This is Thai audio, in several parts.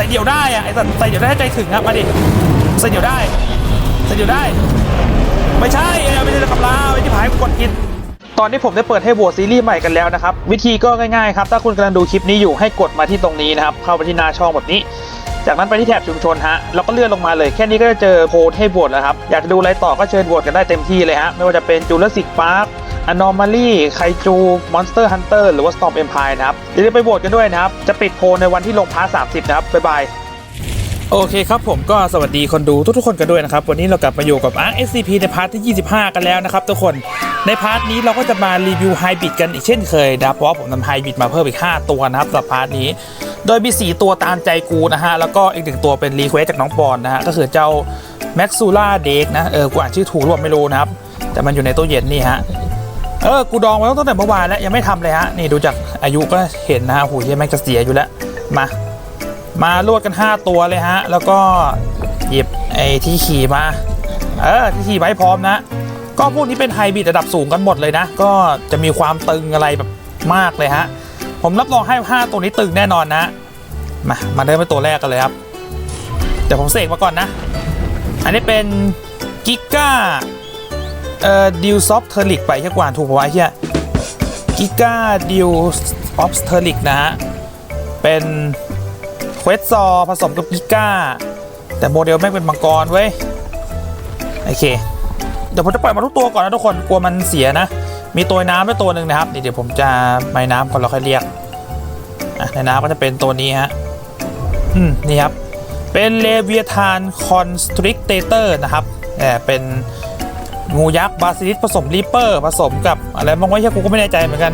ส่เดี่ยวได้อะไอ้สัตว์ใส่เดี่ยวได้ใจถึงอะมาดิใส่เดี่ยวได้ใส่เดี่ยวได้ ไม่ใช่เอาไม่ใช่กับลาไม่ที่ผายกดผิดตอนนี้ผมได้เปิดให้โหวตซีรีส์ใหม่กันแล้วนะครับ วิธีก็ง่ายๆครับ ถ้าคุณกำลังดูคลิปนี้อยู่ให้กดมาที่ตรงนี้นะครับ เข้าไปที่หน้าช่องแบบนี้ จากนั้นไปที่แถบชุมชนฮะแล้วก็เลื่อนลงมาเลยแค่นี้ก็จะเจอโพสให้โหวตแล้วครับอยากจะดูอะไรต่อก็เชิญโหวตกันได้เต็มที่เลยฮะไม่ว่าจะเป็นจูเลสิกพาร์ค Anomaly ไคจู Monster Hunter หรือว่า Storm Empire นะครับอย่าลืมไปโหวตกันด้วยนะครับ จะปิดโพลในวันที่ลงพาร์ท30 นะครับ บ๊ายบาย โอเคครับผมก็สวัสดีคนดูทุกๆคนกันด้วยนะครับ วันนี้เรากลับมาอยู่กับ Arc SCP ในพาร์ทที่ 25 กันแล้วนะครับทุกคนในพาร์ทนี้เราก็จะมารีวิวไฮบิดกันอีกเช่นเคยนะครับเพราะว่าผมนำไฮบิดมาเพิ่มอีก 5 ตัวนะครับสำหรับพาร์ทนี้ โดยมี 4 ตัวตามใจกูนะฮะแล้วก็อีกหนึ่งตัวเป็นรีเควสจากน้องปอนนะฮะก็คือเจ้า m a x u l a d e k นะเออกูอ่านชื่อถูกหรือเปล่าไม่รู้นะครับแต่มันอยู่ในตู้เย็นนี่ฮะ เออ กูดองไว้ตั้งแต่เมื่อวานแล้ว ยังไม่ทำเลยฮะ นี่ดูจากอายุก็เห็นนะฮะโหเหี้ยแม่งจะเสียอยู่แล้ว มา มาลวดกัน 5 ตัวเลยฮะ แล้วก็หยิบไอ้ที่ขี่มา เออ ที่ขี่ไว้พร้อมนะ ก็พวกนี้เป็นไฮบริดระดับสูงกันหมดเลยนะ ก็จะมีความตึงอะไรแบบมากเลยฮะ ผมรับรองให้ 5 ตัวนี้ตึงแน่นอนนะ มา มาเริ่มเป็นตัวแรกกันเลยครับ เดี๋ยวผมเสกมาก่อนนะ อันนี้เป็นกิก้า เอ่อดิวซอฟเทอร์ลิกไปแค่กว่าถูกปะวะเฮียกิก้าดิวออฟเทอร์ลิกนะฮะ เป็นเควสซอผสมกับกิก้า แต่โมเดลแม่งเป็นมังกรเว้ย โอเค เดี๋ยวผมจะปล่อยมาทุกตัวก่อนนะทุกคนกลัวมันเสียนะ มีตัวน้ำด้วยตัวหนึ่งนะครับนี่เดี๋ยวผมจะไม้น้ำก่อนเราค่อยเรียกในน้ำก็จะเป็นตัวนี้ฮะ อืม นี่ครับ เป็นเลเวียทานคอนสตริกเตเตอร์นะครับแอบเป็น งูยักษ์บาซิลิสผสมรีเปอร์ผสมกับอะไรบางไว้ใช่กูก็ไม่แน่ใจเหมือนกัน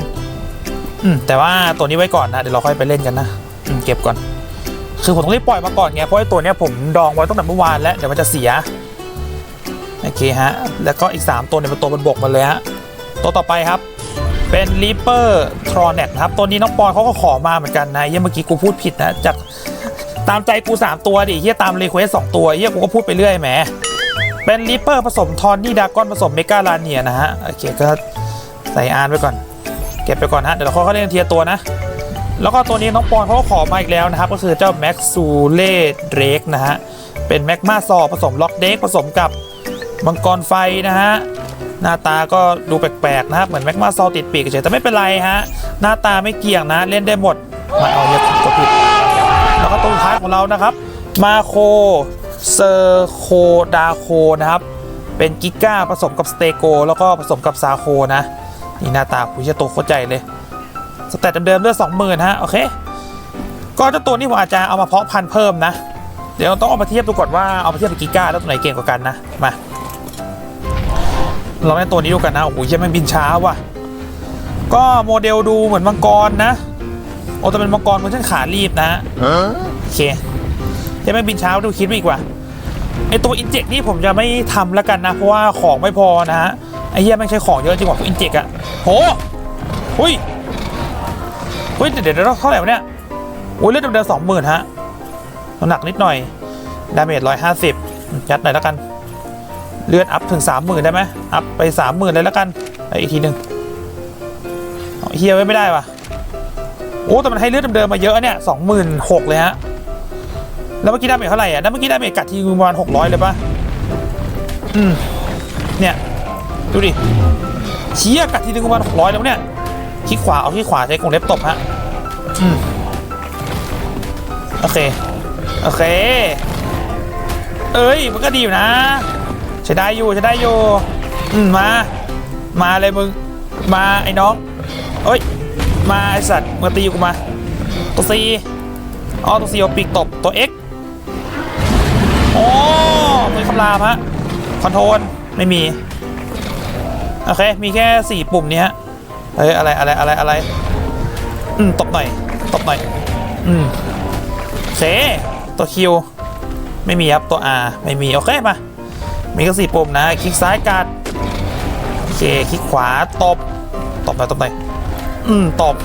อืมแต่ว่าตัวนี้ไว้ก่อนนะเดี๋ยวเราค่อยไปเล่นกันนะอืมเก็บก่อน คือผมต้องรีบปล่อยมาก่อนไงเพราะไอ้ตัวเนี้ยผมดองไว้ตั้งแต่เมื่อวานแล้วเดี๋ยวมันจะเสียโอเคฮะแล้วก็อีก 3 ตัวเนี่ยเป็นตัวบนบกหมาเลยฮะตัวต่อไปครับเป็น Reaper t r o n e t ครับตัวนี้น้องปอนเขาก็ขอมาเหมือนกันนะเฮียเมื่อกี้กูพูดผิดนะจากตามใจกู 3 ตัวดิเฮียตามรีเควสสองตัวเฮียกูก็พูดไปเรื่อยแหม เป็น Reaper ผสมทอนนี่ดากอนผสมเมกาลานเนียนะฮะ โอเคก็ใส่อานไว้ก่อน เก็บไปก่อนฮะ เดี๋ยวเราค่อยเล่นเทียตัวนะ แล้วก็ตัวนี้น้องปอนเขาก็ขอมาอีกแล้วนะครับ ก็คือเจ้าแม็กซูเล่เดรกนะฮะ เป็นแมกมาซอผสมล็อกเดกผสมกับมังกรไฟนะฮะหน้าตาก็ดูแปลกๆนะครับเหมือนแมกมาซอติดปีกเฉยแต่ไม่เป็นไรฮะ หน้าตาไม่เกี่ยงนะ เล่นได้หมดมาเอาเยอะกดผิดแล้วก็ตัวท้ายของเรานะครับ มาโค เซอร์โคดาโคนะครับ เป็นกิก้าผสมกับสเตโก แล้วก็ผสมกับซาโคนะ นี่หน้าตาคุยจะตัวโคตรใจเลยสแตทเดิมๆเลือดสองหมื่นฮะ โอเค ก็เจ้าตัวนี้ผมอาจจะเอามาเพาะพันธุ์เพิ่มนะ เดี๋ยวต้องเอามาเทียบดูก่อนว่าเอามาเทียบกับกิก้าแล้วตัวไหนเก่งกว่ากันนะ มา เราเล่นตัวนี้ดูกันนะ โอ้โหยังไม่งบินช้าว่ะ ก็โมเดลดูเหมือนมังกรนะ โอ้แต่เป็นมังกรเวอร์ชันขารีบนะโอเค ยังไม่บินเช้าดูคิดไม่อีกว่าไอตัวอินเจกนี่ผมจะไม่ทำแล้วกันนะ เพราะว่าของไม่พอนะฮะไอเฮียแม่ใช้ของเยอะจริงกว่าอินเจกอะโหหุยเฮ้ยเดี๋ยวเดี๋ยวเท่าไหร่วะเนี่ยโอ้ยเลือดเดิมๆสองหมื่นฮะหนักนิดหน่อยดาเมจร้อยห้าสิบยัดหน่อยแล้วกัน เลือดอัพถึงสามหมื่นได้ไหมอัพไปสามหมื่นเลยแล้วกันไปอีกทีหนึ่งเฮียไว้ไม่ได้ว่ะโอ้แต่มันให้เลือดเดิมมาเยอะเนี่ยสองหมื่นหกเลยฮะ แล้วเมื่อกี้ดาเมจเท่าไหร่อะแล้วเมื่อกี้ดาเมจกัดทีประมาณหกร้อยเลยปะอืมเนี่ย ดูดิเชี้กัดทีนึงประมาณหกร้อยแล้วเนี่ยคลิกขวาเอาคลิกขวาใช้กรงเล็บตบฮะอืมโอเค โอเค เอ้ย มันก็ดีอยู่นะใช้ได้อยู่ใช้ได้อยู่อืมมา มาเลยมึง มาไอ้น้องเอ้ย มาไอสัตว์มาตีกูมา ตัวซีอ๋อตัวซีเอาปีกตบตัว X โอ้ตัวคำรามฮะคอนโทรลไม่มี โอเค มีแค่สี่ปุ่มนี้ฮะเฮ้ยอะไรอะไรอะไรอะไรอืมตบหน่อยตบหน่อยอืมโอเคตัวคิวไม่มีครับตัว R ไม่มี โอเคมามีแค่สี่ปุ่มนะ คลิกซ้ายกัดโอเค คลิกขวาตบตบหน่อยตบหน่อยอืมตบ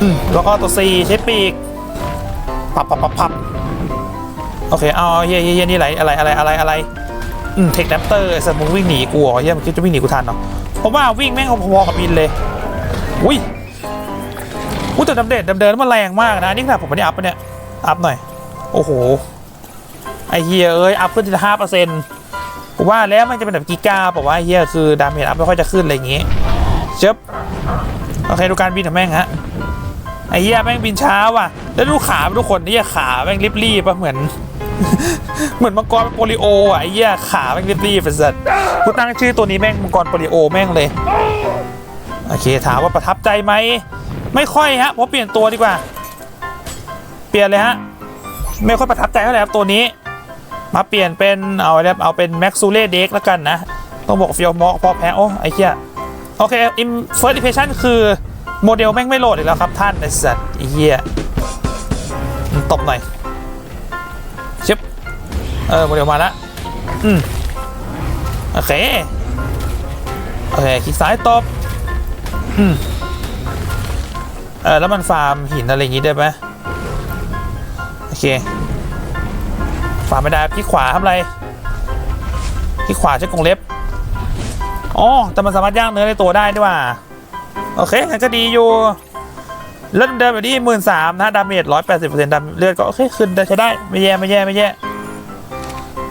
อืมแล้วก็ตัว C ใช้ปีก ปับปับปับปับ โอเคเอาเฮียเฮียเฮียนี่อะไรอะไรอะไรอะไรอะไรอืมเทคแรปเตอร์สมมึงวิ่งหนีกูเหรอเฮียมันคิดจะวิ่งหนีกูทันเหรอผมว่าวิ่งแม่งพอๆกับบินเลยอุ้ยอุ้ยแต่ดำเด็ดดำเดินมันแรงมากนะนี่ขนาดผมไม่ได้อัพปะเนี่ยอัพหน่อยโอ้โหไอเฮียเอ้ยอัพขึ้นทีละห้าเปอร์เซ็นต์ผมว่าแล้วมันจะเป็นแบบกิกาบอกว่าเฮียคือดาเมจอัพไม่ค่อยจะขึ้นอะไรอย่างงี้เจ็บโอเคดูการบินของแม่งฮะไอ้เฮียแม่งบินช้าว่ะแล้วดูขาทุกคนเนี่ยขาแม่งรีบๆปะเหมือน เหมือนมังกรโปลิโออะไอ้เหี้ยขาแม่งรีบๆเป็นสัตว์กูตั้งชื่อตัวนี้แม่งมังกรโปลิโอแม่งเลย โอเคถามว่าประทับใจไหม ไม่ค่อยฮะเพราะเปลี่ยนตัวดีกว่า เปลี่ยนเลยฮะ ไม่ค่อยประทับใจเท่าไหร่ครับตัวนี้ มาเปลี่ยนเป็นเอาแล้วเอาเป็นแม็กซูเล่เด็กแล้วกันนะ ต้องบอกฟิลมอกพอแพ้โอ้ไอ้เหี้ยโอเคอิมเฟิร์สอิเพชันคือโมเดลแม่งไม่โหลดอีกแล้วครับท่านไอ้สัตว์ไอ้เหี้ยตบหน่อย เออโมเดลมาล้วอืมโอเคโอเคคลิกซ้ายตบอืมเออแล้วมันฟาร์มหินอะไรอย่างงี้ได้ไหมโอเคฟาร์มไม่ได้คลิกขวาทำอะไรคลิกขวาใช้กรงเล็บอ๋อแต่มันสามารถย่างเนื้อในตัวได้ด้วยว่าโอเคงั้นก็ดีอยู่เลือดเดิมแบบนี้หมื่นสามนะดาเมจร้อยแปดสิบเปอร์เซ็นต์ดาเลือดก็โอเคขึ้นได้ใช้ได้ ไม่แย่ ไม่แย่ ไม่แย่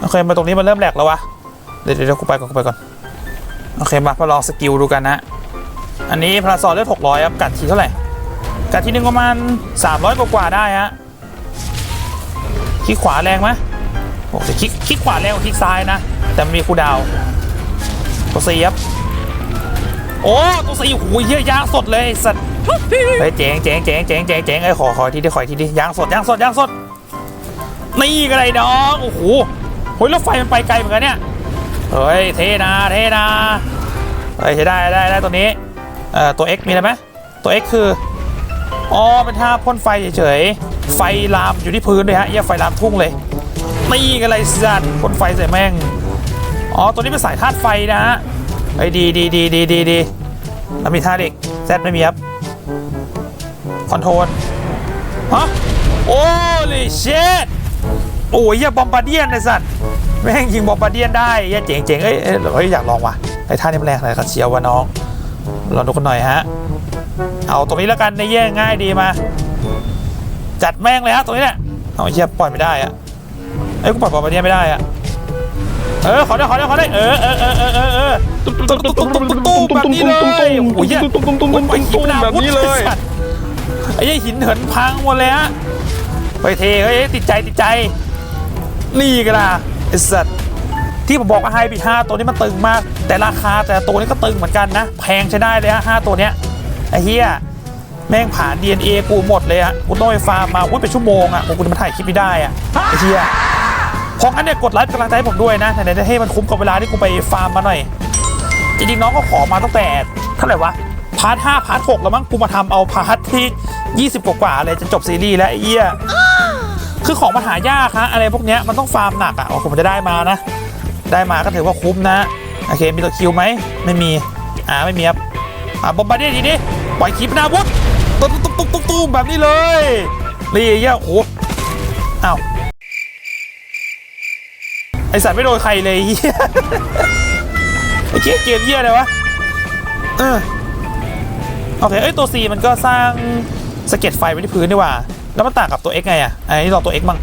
โอเคมาตรงนี้มันเริ่มแหลกแล้ววะเดี๋ยวเดี๋ยวกูไปก่อนกูไปก่อนโอเคมามาลองสกิลดูกันนะ อันนี้พลาซอเลือดหกร้อยครับกัดทีเท่าไหร่กัดทีหนึ่งประมาณสามร้อยกว่าได้ฮะคลิกขวาแรงไหมโอ้ยคลิกคลิกขวาแรงกว่าคลิกซ้ายนะ แต่มีคูดาวตัวซีครับโอ้ตัวซีโอ้ยเหี้ยยางสดเลยสัตว์เฮ้ยเจ๋งเจ๋งเจ๋งเจ๋งเจ๋งเจ๋งไอ้ขอขอทีดิขอทีดิยางสดยางสดยางสดนี่ก็เลยน้องโอ้โห โอ้ยรถไฟมันไปไกลเหมือนกันเนี่ยเฮ้ยเทนาเทนาเฮ้ยใช้ได้ได้ได้ตัวนี้เอ่อตัว X มีอะไรไหมตัว X คืออ๋อเป็นท่าพ่นไฟเฉยๆไฟลามอยู่ที่พื้นเลยฮะเหี้ยไฟลามทุ่งเลยนี่ก็เลยสัตว์พ่นไฟใส่แม่งอ๋อตัวนี้เป็นสายธาตุไฟนะฮะเฮ้ดีดีดีดีดีดีแล้วมีท่าเด็กแซดไม่มีครับคอนโทรลฮะโอ้ลิเชต โอ้ยอย่าบอมบาเดียนไอ้สัตว์แม่งยิงบอมบาเดียนได้เหี้ยเจ๋งเจ๋งเอ้ยเอ้ยเฮ้ยอยากลองว่ะไอ้ท่านี้มันแรงอะไรกันเชียววะน้องลองดูกันหน่อยฮะเอาตรงนี้แล้วกันในแย่ง่ายดีมา จัดแม่งเลยฮะตรงนี้แหละเอาเหี้ยปล่อยไม่ได้อะเอ้กูปล่อยบอมบาเดียนไม่ได้อะเออขอได้ขอได้ขอได้เออเออเออเออเออตุ้มตุ้มตุ้มตุ้มตุ้มตุ้มตุ้มแบบนี้เลยโอ้ยเหี้ยตุ้มตุ้มตุ้มตุ้มตุ้มตุ้มแบบนี้เลยไอ้หินเหินพังหมดเลยฮะไปเทเฮ้ยติดใจติดใจ นี่กันล่ะไอ้สัตว์ที่ผมบอกว่าไฮบีห้าตัวนี้มันตึงมาก แต่ราคาแต่ตัวนี้ก็ตึงเหมือนกันนะ แพงใช้ได้เลยฮะห้าตัวเนี้ยไอ้เหี้ยแม่งผ่าน DNA กูหมดเลยฮะกูต้องไปฟาร์มมาอุ้ยเป็นชั่วโมงอะกูจะมาถ่ายคลิปไม่ได้อะไอ้เหี้ยเพราะงั้นเนี่ยกดไลค์กำลังใจให้ผมด้วยนะไหนๆจะให้มันคุ้มกับเวลาที่กูไปฟาร์มมาหน่อย จริงๆน้องก็ขอมาตั้งแต่เท่าไหร่วะพาร์ทห้าพาร์ทหกแล้วมั้งกูมาทำเอาพาร์ทที่20กว่าๆเลยจะจบซีรีส์แล้วไอ้เหี้ย คือของมันหายากฮะอะไรพวกเนี้ยมันต้องฟาร์มหนักอะโอ้ผมจะได้มานะ ได้มาก็ถือว่าคุ้มนะโอเคมีตัวคิวไหมไม่มีอ่าไม่มีครับอ่าบอมบาร์เดียทีนี้ปล่อยขีปนาวุธตุ้มตุ้มตุ้มตุ้มตุ้มแบบนี้เลยนี่เหี้ยโอ้โหอ้าวไอสัตว์ไม่โดนใครเลยเหี้ยไอ้เกมเกมเหี้ยอะไรวะเออโอเคเอ้ยตัว C มันก็สร้างสะเก็ดไฟไว้ที่พื้นดีกว่า แล้วมันต่างกับตัว X ไงอะไอันนี้ลองตัว X มั่ง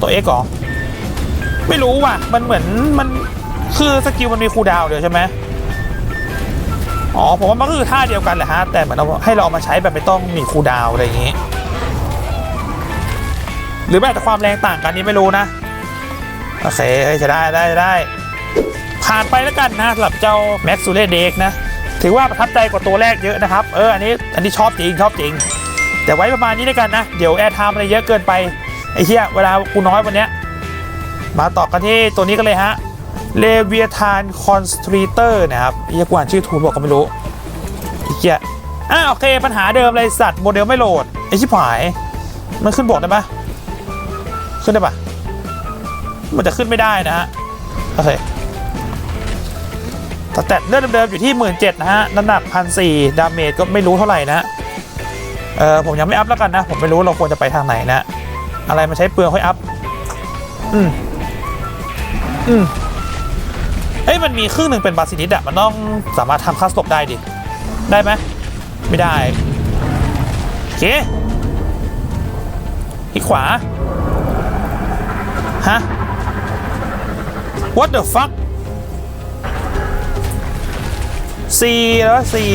ตัว X หรอไม่รู้ว่ะ มันเหมือนมันคือสกิลมันมีคูลดาวเดียวใช่ไหมอ๋อผมว่ามันก็คือท่าเดียวกันแหละฮะ แต่เหมือนเราให้เราเอามาใช้แบบไม่ต้องมีคูลดาวอะไรอย่างงี้ หรือแบบแต่ความแรงต่างกันนี่ไม่รู้นะ โอเคจะได้ได้ได้ ผ่านไปแล้วกันนะสำหรับเจ้าแม็กซูเล่เด็กนะ ถือว่าประทับใจกว่าตัวแรกเยอะนะครับ เอออันนี้อันนี้ชอบจริงชอบจริง แต่ไว้ประมาณนี้แล้วกันนะ เดี๋ยวแอร์ไทม์อะไรเยอะเกินไป ไอ้เหี้ย เวลากูน้อยวันเนี้ย มาต่อกันที่ตัวนี้กันเลยฮะเลเวียทานคอนสตรีเตอร์นะครับไอ้เหี้ยกว่าชื่อทูนบอกก็ไม่รู้ไอ้เหี้ยอะโอเค ปัญหาเดิมเลยสัตว์โมเดลไม่โหลด ไอ้ชิบหาย มันขึ้นบอกได้ปะขึ้นได้ปะมันจะขึ้นไม่ได้นะฮะ โอเคแตทเลือดเดิมๆอยู่ที่ 1 7ื่นนะฮะ น้ำหนักพันสี่ดาเมจก็ไม่รู้เท่าไหร่นะ เออผมยังไม่อัพแล้วกันนะ ผมไม่รู้เราควรจะไปทางไหนนะ อะไรมาใช้เปลืองค่อยอัพ อืม อืมเอ้ยมันมีครึ่งหนึ่งเป็นบาซิลิสอะมันต้องสามารถทำค่าสตบได้ดิ ได้ไหมไม่ได้ โอเคที่ขวา ฮะ what the fuck สี่แล้วสี่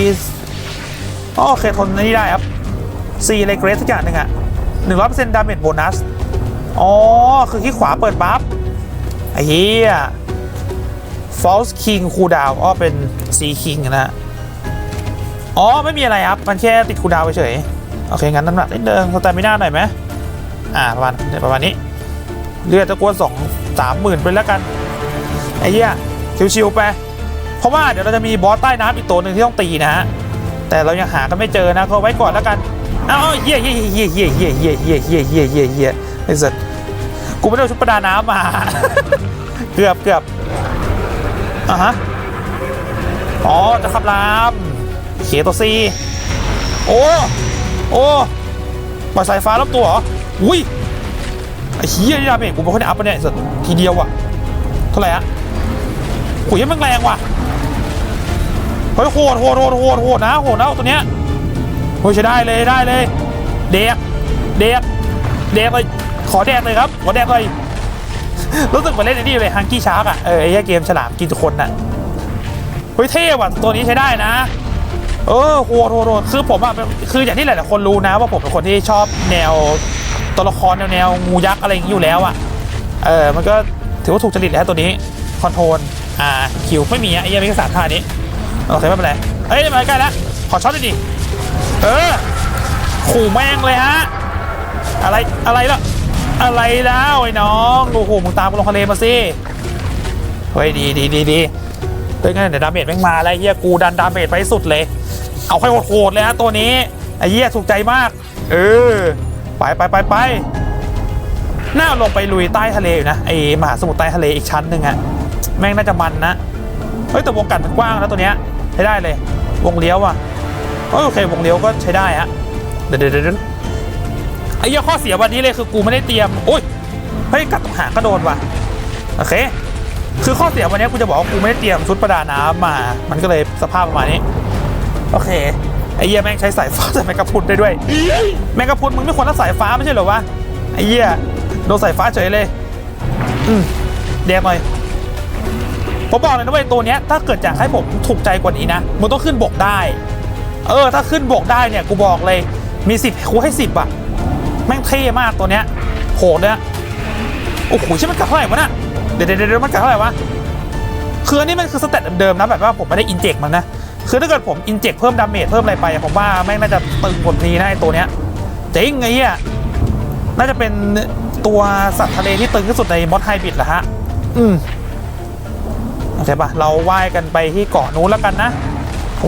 โอเคทนนี่ได้ครับ สี่อะไรเกรสสักอย่างหนึ่งอะหนึ่งร้อยเปอร์เซ็นต์ดาเมจโบนัส อ๋อ คือที่ขวาเปิดบัฟไอ้เหี้ย false king cooldown อ๋อ เป็น c king นะฮะอ๋อ ไม่มีอะไรครับ มันแค่ติดคูดาวเฉย โอเค งั้นน้ำหนักนิดเดิมสแตมิน่าหน่อยไหมอ่า ประมาณประมาณนี้ เลือดตะกวนสองสามหมื่นไปแล้วกัน ไอ้เหี้ย ชิวๆไป เพราะว่าเดี๋ยวเราจะมีบอสใต้น้ำอีกตัวหนึ่งที่ต้องตีนะฮะ แต่เรายังหากันไม่เจอนะก็ไว้ก่อนแล้วกัน อ้าเหี้ยเหี้ยเหี้ยเหี้ยเหี้ยเหี้ยเหี้ยเหี้ยเหี้ยเหี้ยเหี้ยไอ้สัสกูไม่ได้เอาชุดประดาน้ำมา เกือบเกือบอะฮะ อ๋อ จะขับลามเขียตัวซีโอ้ โอ้ปล่อยสายฟ้ารอบตัวเหรอ อุ้ย ไอ้เหี้ยนี่ดาเมจกูไม่ค่อยได้อัพปะเนี่ยไอ้สัสทีเดียวอะเท่าไหร่อะขุยยังมันแรงว่ะเฮ้ยโหดโหดโหดโหดโหดนะโหดนะตัวเนี้ย เฮ้ใช้ได้เลยได้เลยเด็กเด็กเด็กเลยขอแดกเลยครับ ขอแดกเลยรู้สึกเหมือนเล่นไอ้นี่เลยฮังกี้ชาร์กอะเออไอ้เกมฉลามกินคนน่ะเฮ้ยเท่ว่ะตัวนี้ใช้ได้นะ เออโหดโหดโหดคือผมอะคืออย่างที่หลายๆคนรู้นะว่าผมเป็นคนที่ชอบแนวตัวละครแนวแนวงูยักษ์อะไรอย่างนี้อยู่แล้วอะเออมันก็ถือว่าถูกจริตแล้วตัวนี้คอนโทรลอ่าคิวไม่มีอะไอ้เหี้ยมีแค่สามท่านี้โอเคไม่เป็นไรเฮ้ยมาใกล้แล้วขอช็อตหน่อยดิ เออ ขู่แม่งเลยฮะ อะไร อะไรล่ะ อะไรแล้วไอ้น้อง โอ้โห มึงตามกูลงทะเลมาสิ เฮ้ย ดีดีดีดีเป็นไงเดี๋ยวดาเมจแม่งมาแล้วไอ้เฮียกูดันดาเมจไปสุดเลย เอาให้โหดๆเลยฮะตัวนี้ ไอ้เฮียถูกใจมาก เออ ไปไปไปไปน่าลงไปลุยใต้ทะเลอยู่นะไอ้มหาสมุทรใต้ทะเลอีกชั้นหนึ่งอะแม่งน่าจะมันนะ เฮ้ยแต่วงกัดมันกว้างแล้วตัวเนี้ยใช้ได้เลย วงเลี้ยวอะ โอเควงเลี้ยวก็ใช้ได้ฮะเดี๋ยวเดี๋ยวไอ้เหี้ยข้อเสียวันนี้เลยคือกูไม่ได้เตรียมโอ้ยเฮ้ยกัดตรงหางก็โดนว่ะโอเค คือข้อเสียวันนี้กูจะบอกว่ากูไม่ได้เตรียมชุดประดาน้ำมา มันก็เลยสภาพประมาณนี้ โอเคไอ้เหี้ยแม่งใช้สายฟ้าแต่แมงกะพุนได้ด้วย แมงกะพุนมึงไม่ควรรับสายฟ้าไม่ใช่เหรอวะไอ้เหี้ยโดนสายฟ้าเฉยเลย อืมแดกหน่อยผมบอกเลยนะเว้ยตัวเนี้ยถ้าเกิดอยากให้ผมถูกใจกว่านี้นะมึงต้องขึ้นบกได้ เออ ถ้าขึ้นบกได้เนี่ย กูบอกเลยมีสิบกูให้สิบอะแม่งเท่มากตัวเนี้ยโหดเนี่ยโอ้โหใช่มันกัดเท่าไหร่วะน่ะเดี๋ยวเดี๋ยวเดี๋ยวมันกัดเท่าไหร่วะคืออันนี้มันคือสเตตเดิมๆนะแบบว่าผมไม่ได้อินเจกมันนะคือถ้าเกิดผมอินเจกเพิ่มดาเมจเพิ่มอะไรไปผมว่าแม่งน่าจะตึงกว่านี้นะไอ้ตัวเนี้ยเจ๋งไงเหี้ยน่าจะเป็นตัวสัตว์ทะเลที่ตึงที่สุดในมอดไฮบิดแหละฮะ อืมโอเคปะเราว่ายกันไปที่เกาะนู้นแล้วกันนะ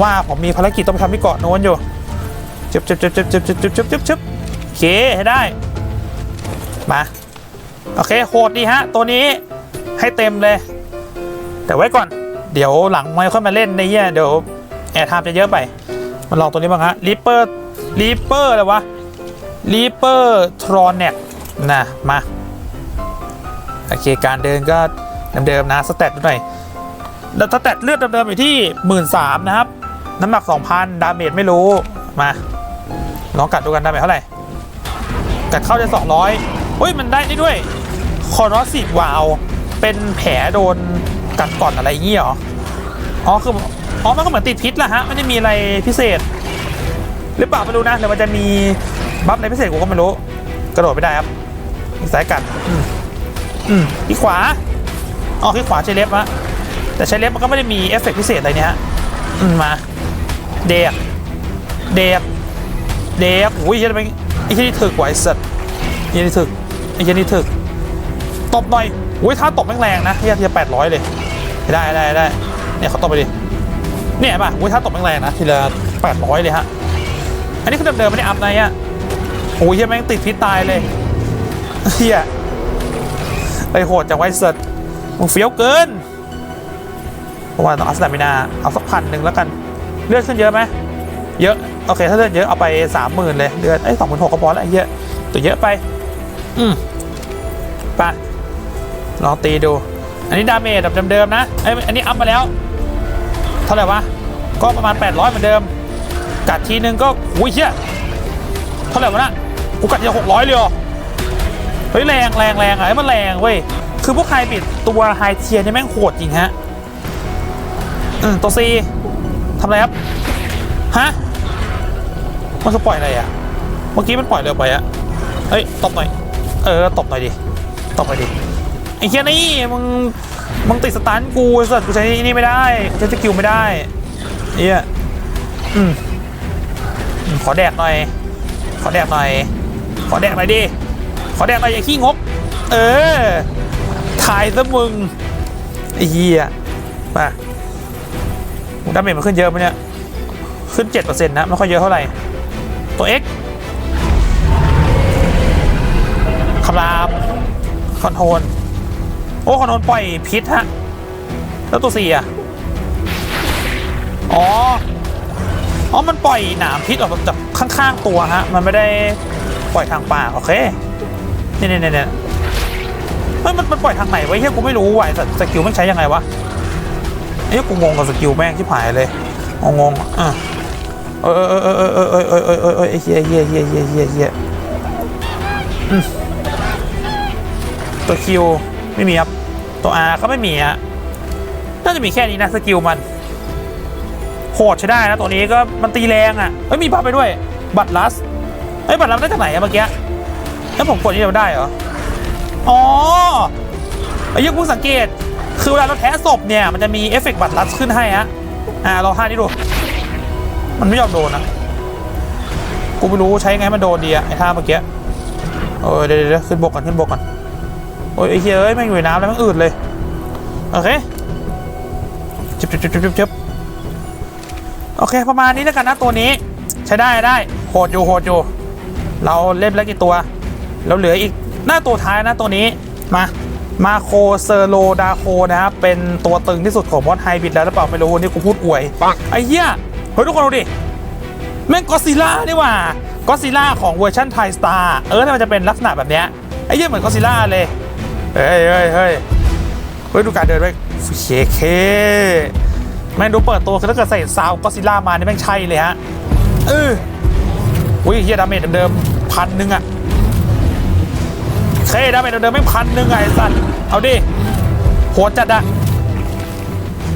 ว่าผมมีภารกิจต้องไปทำที่เกาะโน้นอยู่จุบจุบจุบจุบจุบจุบจุบจุบจุบจุบโอเคให้ได้ มา โอเคโหดดีฮะ ตัวนี้ให้เต็มเลย แต่ไว้ก่อน เดี๋ยวหลังไม่ค่อยมาเล่นในเนี้ยเดี๋ยวแอร์ไทม์จะเยอะไป มาลองตัวนี้บ้างฮะรีเปอร์รีเปอร์อะไรวะรีเปอร์ทรอนเนี่ยนะมาโอเคการเดินก็เดิมๆนะสเตตดูหน่อยแล้วสเตตเลือดเดิมๆอยู่ที่ 1 3ื่นนะครับ น้ำหนัก 2,000 ดาเมจไม่รู้ มาลองกัดดูกันดาเมจเท่าไหร่ กัดเข้าจะ200เฮ้ย มันได้ได้ด้วย คอร์สิบวาว เป็นแผลโดนกัดก่อนอะไรอย่างงี้เหรอ อ๋อ คือ อ๋อ มันก็เหมือนติดพิษแหละฮะไม่ได้มีอะไรพิเศษ หรือเปล่าไม่รู้นะหรือมันจะมีบัฟอะไรพิเศษกูก็ไม่รู้ กระโดดไม่ได้ครับอีกสายกัด อืมอืมที่ขวา อ๋อที่ขวาใช้เล็บฮะแต่ใช้เล็บมันก็ไม่ได้มีเอฟเฟกต์พิเศษอะไรเนี่ยฮะ มา เด็กเด็กเด็กอุ้ยยันไปไอ้ที่นี่ถึกไหวสัตว์ไอ้ที่นี่ถึกไอ้ที่นี่ถึกตบหน่อยอุ้ยถ้าตบแรงๆนะเฮียทีละแปดร้อยเลยได้ได้ได้เนี่ยเขาตบไปดิเนี่ยป่ะอุ้ยถ้าตบแรงๆนะทีละแปดร้อยเลยฮะอันนี้คือเดิมๆไม่ได้อัพนะเนี่ยโอ้ยเฮียแม่งติดพิษตายเลยเฮียไปโหดจากไวเซิร์มึงเฟี้ยวเกิน เพราะว่าต้องเอาสตามินาเอาสักพันหนึ่งแล้วกันเลือดขึ้นเยอะไหมเยอะโอเค ถ้าเลือดเยอะเอาไปสามหมื่นเลยเลือดไอ้สองหมื่นหกก็พอแล้วไอ้เหี้ยตัวเยอะไป อืมไปลองตีดู อันนี้ดาเมจแบบเดิมๆนะไอ้อันนี้อัพมาแล้ว เท่าไหร่วะก็ประมาณ 800เหมือนเดิม กัดทีนึงก็อุ้ยเชี่ยเท่าไหร่วะนะกูกัดทีละหกร้อยเลยเหรอฮ้ยแรงแรงแรงอะไอ้มันแรงเว้ยคือพวกไฮบิดตัวไฮเทียนี่แม่งโหดจริงฮะ อืมตัวซีทำอะไรครับ ฮะ มันคือปล่อยอะไรอะเมื่อกี้มันปล่อยเร็วไปอะเฮ้ย ตบหน่อย เออ ตบหน่อยดิ ตบหน่อยดิ ไอ้เคียนี่ มึง มึงติดสตันกูสัตว์กูใช้นี่ไม่ได้กูใช้สกิลไม่ได้เอี้ยอืมอืม ขอแดกหน่อย ขอแดกหน่อย ขอแดกหน่อยดิ ขอแดกหน่อยอย่าขี้งก เออ ถ่ายซะมึงไอ้เหี้ยมา ดาเมจมันขึ้นเยอะไหมเนี่ย ขึ้น 7%นะไม่ค่อยเยอะเท่าไหร่ ตัว X คำรามคอนโทรลโอ้คอนโทรลปล่อยพิษฮะ แล้วตัว C อะ อ๋อ อ๋อ มันปล่อยหนามพิษออกมาจากข้างๆตัวฮะ มันไม่ได้ปล่อยทางปากโอเคเนี่ยเนี่ยเนี่ยเฮ้ยมันมันปล่อยทางไหนวะเฮียกูไม่รู้ว่ะไอ้สัตว์สกิลมันใช้ยังไงวะ เฮ้ยกูงงกับสกิลแม่งที่ผายเลยงงอะเออเออเออเออเออเออเออเออเออเฮียเฮียเฮียเฮียเฮียเฮียตัวคิวไม่มีครับ ตัว R ก็ไม่มีฮะน่าจะมีแค่นี้นะสกิลมันโหดใช้ได้นะตัวนี้ก็มันตีแรงอะเฮ้ยมีบัฟไปด้วย บัตรลัสเฮ้ยบัตรลัสได้จากไหนอะเมื่อกี้แล้วผมกดนี่เราได้เหรออ๋อไอ้ยังเพิ่งสังเกต คือเวลาเราแท้ศพเนี่ยมันจะมีเอฟเฟกต์บัตรลัสขึ้นให้ฮะอ่าลองท่านี้ดู มันไม่ยอมโดนนะกูไม่รู้ใช้ไงมันโดนดีอะไอ้ท่าเมื่อกี้เออเดี๋ยวเดี๋ยวขึ้นบกก่อนขึ้นบกก่อนโอ้ยไอ้เหี้ยเอ้ยแม่งอยู่ในน้ำแล้วม่งอืดเลยโอเคจิบจิบจิบจิบจิบโอเคประมาณนี้แล้วกันนะตัวนี้ ใช้ได้ได้โหดอยู่โหดอยู่ เราเล่นแล้วกี่ตัว แล้วเหลืออีกหน้าตัวท้ายนะตัวนี้มา มาโคเซอร์โลดาโคนะครับ เป็นตัวตึงที่สุดของมอสไฮบิดแล้วหรือเปล่าไม่รู้นี่กูพูดอวยปังไอ้เหี้ยเฮ้ยทุกคนดูดิ แม่งก็ซิล่านี่หว่าก็ซิล่าของเวอร์ชันไทยสตาร์เออถ้ามันจะเป็นลักษณะแบบเนี้ยไอ้เหี้ยเหมือนก็ซิล่าเลย เฮ้ยเฮ้ยเฮ้ยเฮ้ยดูการเดินไปเคเคแม่งดูเปิดตัวคือถ้าเกิดใส่ซาวก็ซิล่ามานี่แม่งใช่เลยฮะเอออุ้ยเฮียดาเมจเดิมๆพันหนึ่งอะ เคดาเมจเดิมไม่พันหนึ่งไอ้สัตว์เอาดิโหดจัดอะ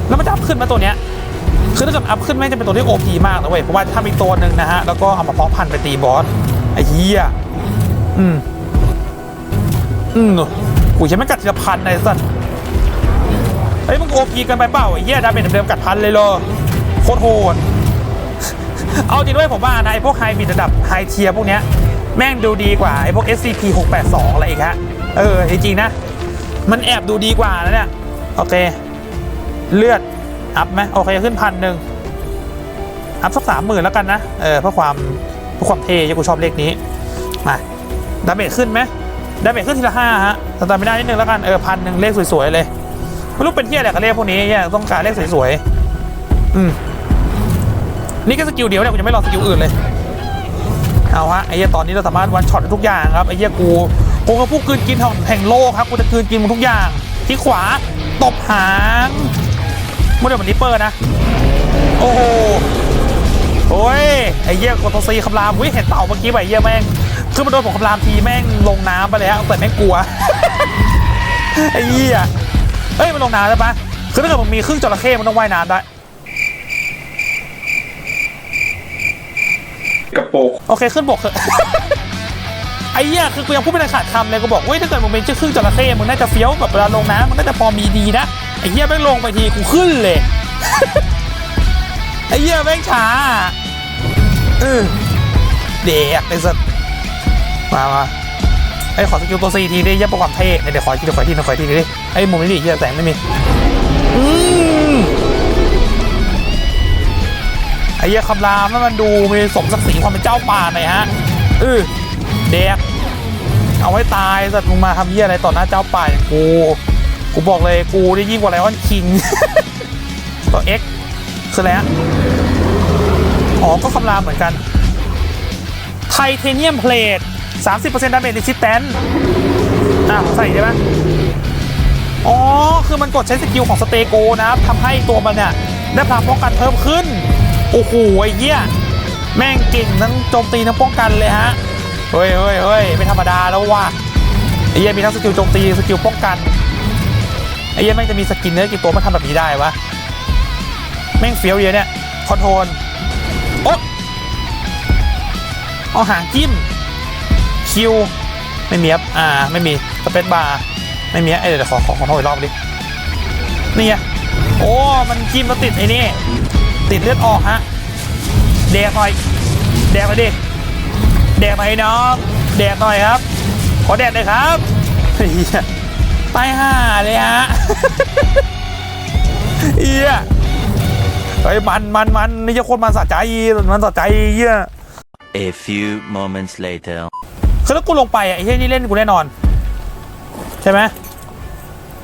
แล้วมันจะอัพขึ้นมาตัวเนี้ยคือถ้าเกิดอัพขึ้นแม่งจะเป็นตัวที่โอพีมากนะเว้ยเพราะว่าถ้ามีตัวหนึ่งนะฮะแล้วก็เอามาเพาะพันธุ์ไปตีบอสไอ้เหี้ยอืมอืมกูยังไม่กัดทีละพันไอ้สัสเฮ้ยมึงโอพีกันไปเปล่าไอ้เหี้ยดาเมจเดิมกัดพันเลยเหรอโคตรโหดเอาจริงด้วยผมว่านะไอ้พวกไฮบิดระดับไฮเทียพวกเนี้ย แม่งดูดีกว่าไอ้พวก SCP 682อะไรอีกฮะ เออ จริงนะ มันแอบดูดีกว่านะเนี่ย โอเค เลือด อัพไหมโอเคขึ้นพันหนึ่งอัพสักสามหมื่นแล้วกันนะ เออ เพื่อความเพื่อความเท่ยังกูชอบเลขนี้ มา ดาเมจขึ้นไหมดาเมจขึ้นทีละห้าฮะแต่ตามไม่ได้นิดนึงแล้วกัน เออพันหนึ่งเลขสวยๆเลย ไม่รู้เป็นเที่ยอะไรกับเลขพวกนี้เนี่ยต้องการเลขสวยๆ อืม นี่ก็สกิลเดียวเนี่ยกูยังไม่ลองสกิลอื่นเลย เอาฮะไอ้เหี้ยตอนนี้เราสามารถวันช็อตได้ทุกอย่างครับไอ้เหี้ยกูกูก็ผู้กลืนกินของแห่งโลกครับกูจะกลืนกินหมดทุกอย่าง ที่ขวาตบหางโมเดลเหมือนนิปเปอร์นะ โอ้โหโอ้ยไอ้เหี้ยกดตัวซีคำรามวิเห็นเต่าเมื่อกี้ไปเหี้ยแม่งคือมันโดนผมคำรามทีแม่งลงน้ำไปเลยฮะแต่แม่งกลัวไอ้เหี้ยเฮ้ยมันลงน้ำได้ปะคือถ้าเกิดมันมีครึ่งจระเข้มันต้องว่ายน้ำได้ กระโปรงโอเคขึ้นบกเถอะ ไอ้เหี้ยคือกูยังพูดไม่ได้ขาดคำเลยกูบอกเว้ยถ้าเกิดมึงเป็นชื่อครึ่งจระเข้มึงน่าจะเฟี้ยวแบบเวลาลงน้ำมึงน่าจะพอมีดีนะไอ้เหี้ยแม่งลงไปทีกูขึ้นเลย ไอ้เหี้ยแม่งช้าเออเด็กไอ้สัสมามาไอ้ขอสกิลตัวซีทีดิเหี้ยประความเท่เดี๋ยวขอทีเดี๋ยวขอทีเดี๋ยวขอทีดิไอ้มุมนี้ดิเหี้ยแสงไม่มีอืม ไอ้เหี้ยคำรามให้มันดูมีสมศักดิ์ศรีความเป็นเจ้าป่าหน่อยฮะเออเด็กเอาไว้ตายสัตว์มึงมาทำเหี้ยอะไรต่อหน้าเจ้าป่าอย่างกูกูบอกเลยกูได้ยิ่งกว่าไลออนคิงตัว X คืออะไรฮะอ๋อก็คำรามเหมือนกันไทเทเนียมเพลท30%ดาเมจ r ิสิ t แ n นอะใส่ได้ไหมอ๋อ คือมันกดใช้สกิลของสเตโกนะทำให้ตัวมันเนี่ยได้พลังป้องกันเพิ่มขึ้น โอ้โหไอ้เหี้ยแม่งเก่งทั้งโจมตีทั้งป้องกันเลยฮะเฮ้ยเฮ้ยเฮ้ยไม่ธรรมดาแล้วว่ะไอ้เหี้ยมีทั้งสกิลโจมตีสกิลป้องกันไอ้เหี้ยแม่งจะมีสกินเนื้อกี่ตัวมาทำแบบนี้ได้วะแม่งเฟี้ยวเยอะเนี่ยคอนโทรลโอ๊ะเอาหางจิ้มคิวไม่มีครับอ่าไม่มีสเปซบาร์ไม่มีเอ้เดี๋ยวขอขอขอโทษอีกรอบดินี่ไงโอ้มันจิ้มแล้วติดไอ้นี่ ติดเลือดออกฮะแดกหน่อยแดกหน่อยดิแดกหน่อยน้องแดกหน่อยครับ ขอแดดเลยครับเฮียตายห่าเลยฮะเฮียไอ้ยมันมันมันนี่จะโคตรมันสะใจมันสะใจเฮีย A few moments later. คือถ้ากูลงไปอะไอ้เฮียนี่เล่นกูแน่นอน ใช่ไหม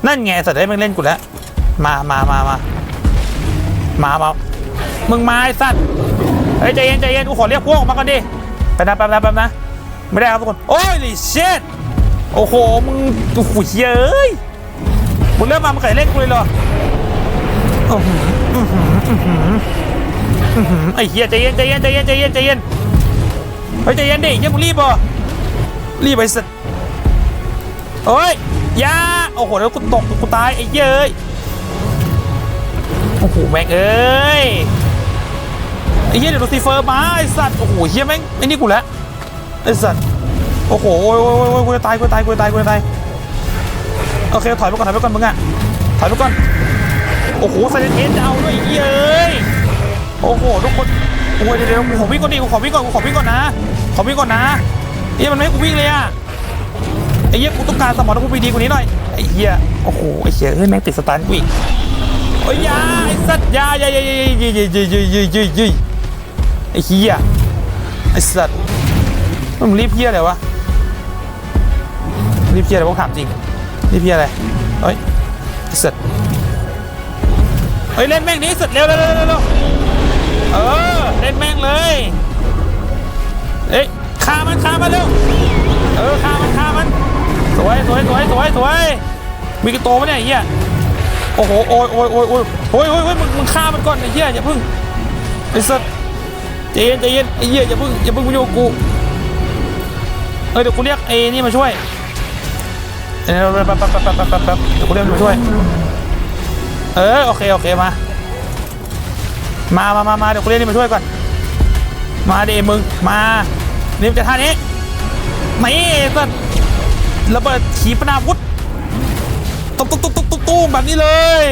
นั่นไงสัตว์ได้มึงเล่นกูแล้วมามามามามามา มึงมาไอ้สัตว์เฮ้ยใจเย็นใจเย็นกูขอเรียกพวกออกมาก่อนดิแป๊บนะแป๊บนะแป๊บนะไม่ได้ครับทุกคนโอ้ยลิเชตโอ้โหมึงโอ้โหเฮ้ยมึงเริ่มมามึงเคยเล่นกูเลยเหรอไอ้เฮียใจเย็นใจเย็นใจเย็นใจเย็นใจเย็นเฮ้ยใจเย็นดิเฮียมึงรีบป่ะรีบไปสัตว์เฮ้ยยาโอ้โหแล้วกูตกกูตายไอ้เย้ยโอ้โหแม่งเอ้ย เหี้ยเดี๋ยวลูซิเฟอร์มาไอ้สัตว์โอ้โหเหี้ยแม่งไอ้นี่กูแล้วไอ้สัตว์โอ้โหโอ้ยโอ้ยโอ้ยกูจะตายกูจะตายกูจะตายกูจะตายโอเคถอยไปก่อนถอยไปก่อนมึงอะถอยไปก่อนโอ้โหไซเลนเทสเอาด้วยเย้ยโอ้โหทุกคนโอ้ยเดี๋ยวเดี๋ยวกูขอวิ่งก่อนดิกูขอวิ่งก่อนกูขอวิ่งก่อนนะขอวิ่งก่อนนะเหี้ยมันไม่ให้กูวิ่งเลยอะไอ้เหี้ยกูต้องการสมองต้องกูดีกว่านี้หน่อยไอ้เหี้ยโอ้โหไอ้เหี้ยเฮ้ยแม่งติดสตันกูอีกโอ้ยยาไอ้สัตว์ยายายายายายายายายายายา ไอ้เหี้ยไอ้สัตว์มึงรีบเหี้ยอะไรวะรีบเหี้ยอะไรพวกถามจริงรีบเหี้ยอะไรเฮ้ยไอ้สัตว์เฮ้ยเล่นแม่งนี้สุดเร็วเร็วเร็วเร็วเออเล่นแม่งเลยเอ้ยฆ่ามันฆ่ามันเร็วเออฆ่ามันฆ่ามันสวยสวยสวยสวยสวยมีกี่ตัววะเนี่ยเหี้ยโอ้โหโอ้ยโอ้ยโอ้ยโอ้ยโอ้ยโอ้ยมึงมึงฆ่ามันก่อนไอ้เหี้ยอย่าพิ่งไอ้สัส ใจเย็นใจเย็นไอ้เหี้ยอย่าเพิ่งอย่าเพิ่งมาโยกกูเออเดี๋ยวกูเรียกไอ้นี่มาช่วยเดี๋ยวแป๊บแป๊บแป๊บแป๊บแป๊บแป๊บแป๊บเดี๋ยวกูเรียกมาช่วย เออโอเคโอเคมามามามามาเดี๋ยวกูเรียกนี่มาช่วยก่อน มาดิมึงมานี่จะท่านี้ไม่สัตว์ระเบิดขีปนาวุธตุ๊บตุ๊บตุ๊บตุ๊บตุ๊บตุ๊บแบบนี้เลย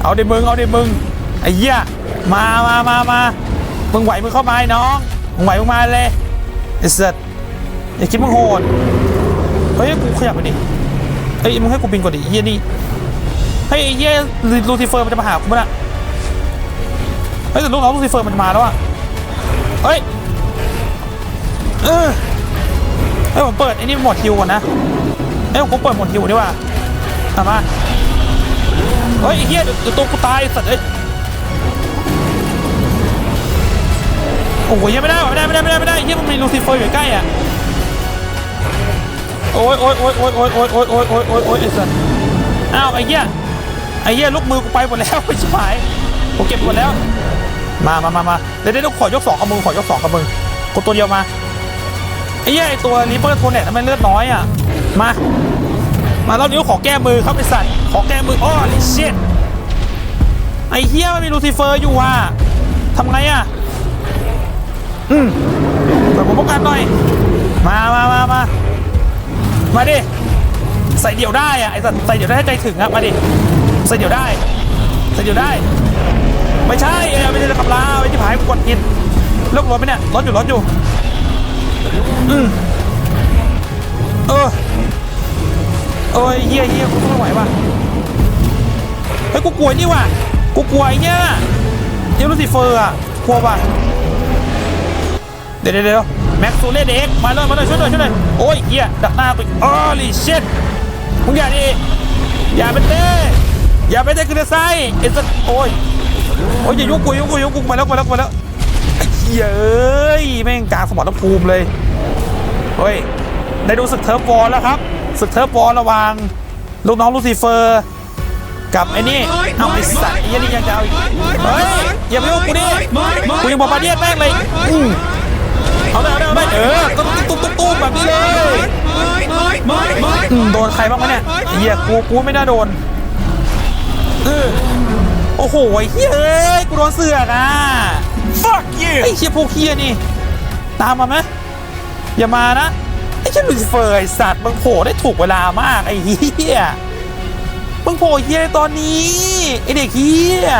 เอาเดี๋ยวมึงเอาเดี๋ยวมึงไอ้เหี้ยมามามามา มึงไหวมึงเข้ามาไอ้น้อง มึงไหวมึงมาเลยไอ้สัตว์อย่าคิดมึงโหด เฮ้ยกูขยับไปดิเฮ้ยมึงให้กูบินก่อนดิเหี้ยนี่เฮ้ยไอ้เหี้ยลูซิเฟอร์มันจะมาหากูมั้ยนะเฮ้ยแต่ลูกน้องลูซิเฟอร์มันจะมาแล้วอะเฮ้ยเออเอ้ยผมเปิดไอ้นี่หมดฮิวก่อนนะเอ้ยผมเปิดหมดฮิวดีกว่าทำมาเฮ้ยไอ้เหี้ยเดี๋ยวเดี๋ยวตัวกูตายสัตว์เอ้ย โอ้โหยังไม่ได้ไม่ได้ไม่ได้ไม่ได้ไม่ได้เฮียมันมีลูซิเฟอร์อยู่ใกล้อะโอ้ยโอ้ยโอ้ยโอ้ยโอ้ยโอ้ยโอ้ยโอ้ยโอ้ยโอ้ยโอ้ยไอ้สัตว์อ้าวไอ้เหี้ยไอ้เหี้ยลูกมือกูไปหมดแล้วไม่ใช่หายผมเก็บหมดแล้วมามามามาเดี๋ยวเดี๋ยวขอยกสองกับมึงขอยกสองกับมึงกูตัวเดียวมาไอ้เหี้ยไอ้ตัวรีเปอร์โทเน็ตทำไมเลือดน้อยอะมามารอบนี้ขอแก้มือครับไอ้สัตว์ขอแก้มืออ้อลิเชตไอ้เหี้ยมันมีลูซิเฟอร์อยู่อะทำไงอะ อืมเปิดผมป้องกันหน่อย มามามามามาดิ ใส่เดี่ยวได้อะไอ้สัตว์ใส่เดี่ยวได้ใจถึงอะมาดิ ใส่เดี่ยวได้ ใส่เดี่ยวได้ ไม่ใช่เอ้ไม่ใช่ขับลาไม่ใช่ผายกดผิดลิกรถไหมเนี่ยรถอยู่รถอยู่ อืมเออเอ้ยเฮียเฮียกูไม่ไหวว่ะเฮ้ยกูกลัวนี่ว่ะกูกลัวไอ้เนี่ยเอลูซิเฟอร์อะกลัวว่ะ ดี๋ยวเดี๋ยวเดี๋ยวแม็กซูเล่เด็กมาเลยมาเลยช่วยหน่อยช่วยหน่อยโอ้ยเฮียดักหน้ากูอ๋อลิเชตมึงอย่าดิอย่าเป็นเต้อย่าเป็นเต้คือไซไอ้สัสโอ้ยโอ้ยอย่ายุ่งกูยุ่งกูยุ่งกูมาแล้วมาแล้วมาแล้วเหี้ยเอ้ยแม่งกลางสมรภูมิเลยเฮ้ยได้ดูศึกเทิร์ฟวอลแล้วครับศึกเทิร์ฟวอลระหว่างลูกน้องลูซิเฟอร์กับไอ้นี่เอาไอ้สัตว์ไอ้ยันนี่ยังจะเอาอีกเฮ้ยอย่าไปยุ่งกูดิกูยังบอกมาเดียแม่งเลยอู้ เอาเลยเอาเลยเอาเลยเออตุ้มตุ้มตุ้มตุ้มแบบนี้เลยดนใครบ้างไหมเนี่ยไอ้เหี้ยกูกูไม่น่าโดนเออโอ้โหไอ้เหี้ยเอ้ยกูโดนเสือกอะ fuck you ไอ้เหี้ยพวกเหี้ยนี่ ตามมาไหมอย่ามานะ ไอ้เหี้ยลูซิเฟอร์ไอ้สัตว์มึงโผล่ได้ถูกเวลามากไอ้เหี้ยมึงโผล่เหี้ยในตอนนี้ไอ้เด็กเหี้ย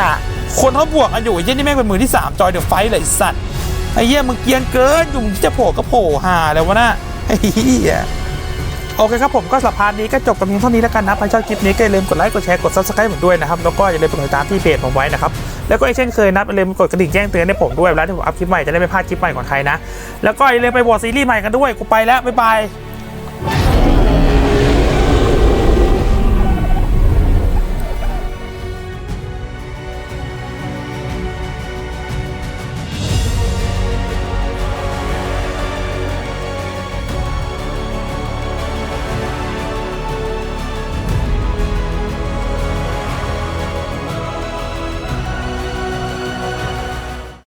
คนเขาบวกกันอยู่ไอ้เหี้ยนี่แม่งเป็นมือที่สามจอยเดอะไฟท์เลยไอ้สัตว์ ไอ้เหี้ยมึงเกียนเกินอยู่มึงจะโผล่ก็โผล่หาแล้ววะนะไอ้เหี้ยโอเคครับผมก็สัมภาษณ์นี้ก็จบกันเพียงเท่านี้แล้วกันนะใครชอบคลิปนี้ก็อย่าลืมกดไลค์กดแชร์กด subscribe ผมด้วยนะครับแล้วก็อย่าลืมกดติดตามที่เพจผมไว้นะครับแล้วก็อีกเช่นเคยนะอย่าลืมกดกระดิ่งแจ้งเตือนให้ผมด้วยเวลาที่ผมอัพคลิปใหม่จะได้ไม่พลาดคลิปใหม่ของใครนะแล้วก็อย่าลืมไปโหวตซีรีส์ใหม่กันด้วยกูไปแล้วบ๊ายบาย